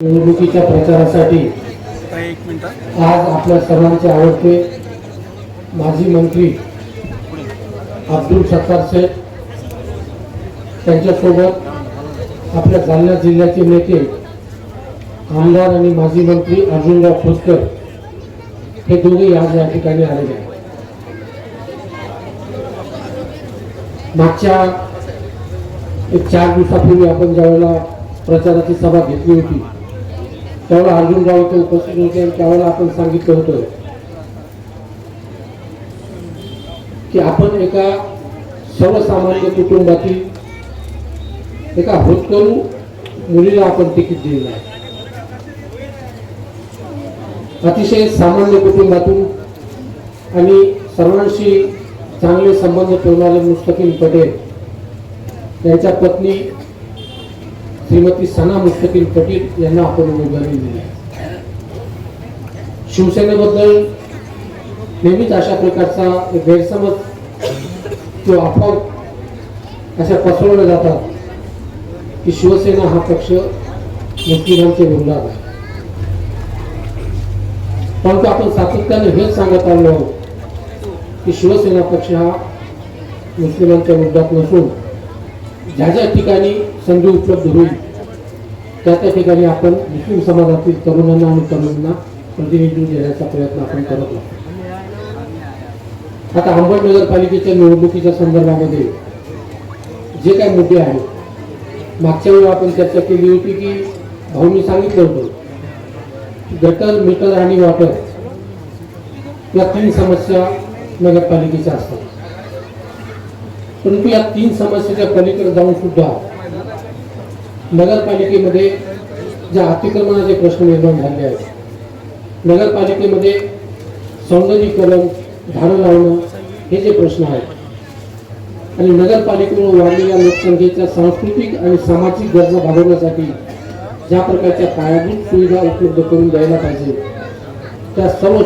निवडणुकीच्या प्रचारासाठी आज आपल्या सर्वांचे आवडते माजी मंत्री अब्दुल सत्तार शेख. त्यांच्यासोबत आपल्या जालना जिल्ह्याचे नेते आमदार आणि माजी मंत्री अर्जुनराव खोतकर हे दोघेही आज या ठिकाणी आलेले आहेत. मागच्या एक चार दिवसापूर्वी आपण ज्यावेळेला प्रचाराची सभा घेतली होती त्यावेळेला अर्जुनराव इथे उपस्थित होते आणि त्यावेळेला आपण सांगितलं होतं की आपण एका सर्वसामान्य कुटुंबातील एका होतकरू मुलीला आपण तिकीट दिलेलं आहे. अतिशय सामान्य कुटुंबातून आणि सर्वांशी चांगले संबंध ठेवणारे मुस्तकीम पटेल त्यांच्या पत्नी श्रीमती सना मुस्तकीम पटेल यांना आपण उमेदवारी दिली आहे. शिवसेनेबद्दल नेहमीच अशा प्रकारचा गैरसमज किंवा अफवा अशा पसरवल्या जातात की शिवसेना हा पक्ष मुस्लिमांचे विरोधात आहे परंतु आपण सातत्याने हेच सांगत आलो आहोत की शिवसेना पक्ष हा मुस्लिमांच्या विरोधात नसून ज्या ज्या ठिकाणी संधी उपलब्ध होईल त्या त्या ठिकाणी आपण मुस्लिम समाजातील तरुणांना आणि तरुणांना प्रतिनिधी देण्याचा प्रयत्न आपण करत आहोत. आता अंबड नगरपालिकेच्या निवडणुकीच्या संदर्भामध्ये जे काही मुद्दे आहेत मागच्या वेळी आपण चर्चा केली होती की भाऊनी सांगितलं होतं गटर मीटर आणि वॉटर या तीन समस्या नगरपालिकेच्या असतात. परंतु या तीन समस्येच्या पलीकडे जाऊन सुद्धा नगरपालिकेमध्ये ज्या अतिक्रमणाचे प्रश्न निर्माण झाले आहेत नगरपालिकेमध्ये सौंदर्यीकरण झाडं लावणं हे जे प्रश्न आहेत आणि नगरपालिकेवर वाढलेल्या लोकसंख्येच्या सांस्कृतिक आणि सामाजिक गरजा भागवण्यासाठी ज्या प्रकारच्या पायाभूत सुविधा उपलब्ध करून द्यायला पाहिजे त्या सर्व